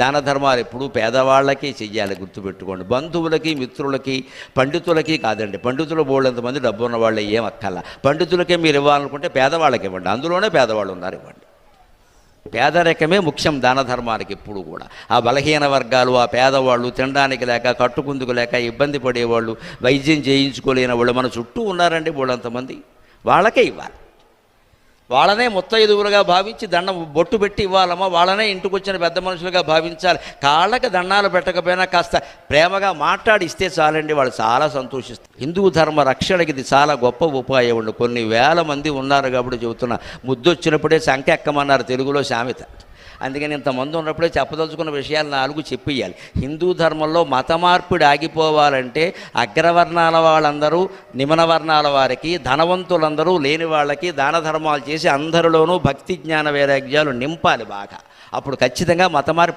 దాన ధర్మాలు ఎప్పుడు పేదవాళ్ళకి చెయ్యాలి గుర్తుపెట్టుకోండి. బంధువులకి మిత్రులకి పండితులకి కాదండి. పండితులు బోళ్ళంతమంది డబ్బు ఉన్న వాళ్ళు ఏం అక్కల్లా పండితులకే మీరు ఇవ్వాలనుకుంటే పేదవాళ్ళకి ఇవ్వండి. అందులోనే పేదవాళ్ళు ఉన్నారు ఇవ్వండి. పేదరికమే ముఖ్యం దాన ధర్మానికి ఎప్పుడు కూడా. ఆ బలహీన వర్గాలు ఆ పేదవాళ్ళు తినడానికి లేక కట్టుకుందుకు లేక ఇబ్బంది పడేవాళ్ళు వైద్యం చేయించుకోలేని వాళ్ళు మన చుట్టూ ఉన్నారండి వాళ్ళంతమంది వాళ్ళకే ఇవ్వాలి. వాళ్ళనే ముత్తైదువులుగా భావించి దండం బొట్టు పెట్టి ఇవ్వాలమ్మా వాళ్ళనే ఇంటికి వచ్చిన పెద్ద మనుషులుగా భావించాలి. కాళ్ళకి దండాలు పెట్టకపోయినా కాస్త ప్రేమగా మాట్లాడి ఇస్తే చాలండి వాళ్ళు చాలా సంతోషిస్తారు. హిందూ ధర్మ రక్షణకి ఇది చాలా గొప్ప ఉపాయం కొన్ని వేల మంది ఉన్నారు కాబట్టి చెబుతున్నా. ముద్దొచ్చినప్పుడే సంఖ్య ఎక్కమన్నారు తెలుగులో సామెత అందుకని ఇంతమంది ఉన్నప్పుడే చెప్పదలుచుకున్న విషయాలు నాలుగు చెప్పేయాలి హిందూ ధర్మంలో మత మార్పిడి ఆగిపోవాలంటే అగ్రవర్ణాల వాళ్ళందరూ నిమన వర్ణాల వారికి ధనవంతులందరూ లేని వాళ్ళకి దాన ధర్మాలు చేసి అందరిలోనూ భక్తి జ్ఞాన వైరాగ్యాలు నింపాలి బాగా. అప్పుడు ఖచ్చితంగా మత మార్పిడి